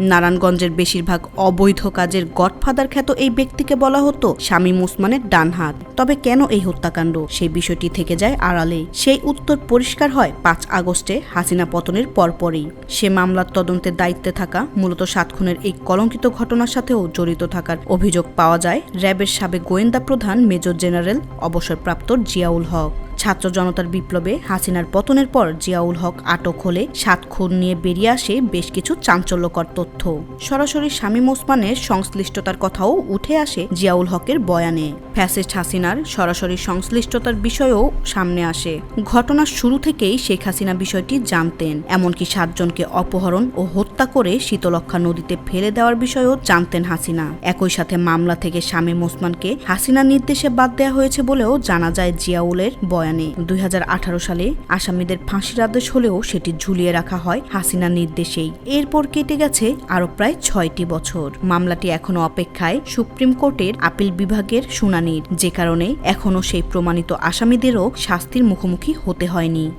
নারায়ণগঞ্জের বেশিরভাগ অবৈধ কাজের গডফাদার খ্যাত এই ব্যক্তিকে বলা হতো শামীম ওসমানের ডান হাত তবে কেন এই হত্যাকাণ্ড? সেই বিষয়টি থেকে যায় আড়ালে সেই উত্তর পরিষ্কার হয় পাঁচ আগস্টে হাসিনা পতনের পরপরই। সে মামলার তদন্তের দায়িত্বে থাকা, মূলত সাত খুনের এই কলঙ্কিত ঘটনার সাথেও জড়িত থাকার অভিযোগ পাওয়া যায় র্যাবের সাবেক গোয়েন্দা প্রধান মেজর জেনারেল অবসরপ্রাপ্ত জিয়াউল হক। ছাত্র জনতার বিপ্লবে হাসিনার পতনের পর জিয়াউল হক আটক হলে সাত খুন নিয়ে বেরিয়ে আসে বেশ কিছু চাঞ্চল্যকর তথ্য। সরাসরি শামীম ওসমানের সংশ্লিষ্টতার কথাও উঠে আসে জিয়াউল হকের বয়ানে। ফ্যাসিস্ট হাসিনার সরাসরি সংশ্লিষ্টতার বিষয়েও সামনে আসে। ঘটনার শুরু থেকেই শেখ হাসিনা বিষয়টি জানতেন। এমনকি সাতজনকে অপহরণ ও হত্যা করে শীতলক্ষা নদীতে ফেলে দেওয়ার বিষয়েও জানতেন হাসিনা। একই সাথে মামলা থেকে শামীম ওসমানকে হাসিনার নির্দেশে বাদ দেওয়া হয়েছে বলেও জানা যায় জিয়াউলের বয়ানে। দুই হাজার আঠারো সালে আসামিদের ফাঁসির আদেশ হলেও সেটি ঝুলিয়ে রাখা হয় হাসিনা নির্দেশেই। এরপর কেটে গেছে আরও প্রায় ছয়টি বছর। মামলাটি এখনও অপেক্ষায় সুপ্রিম কোর্টের আপিল বিভাগের শুনানির। যে কারণে এখনও সেই প্রমাণিত আসামিদেরও শাস্তির মুখোমুখি হতে হয়নি।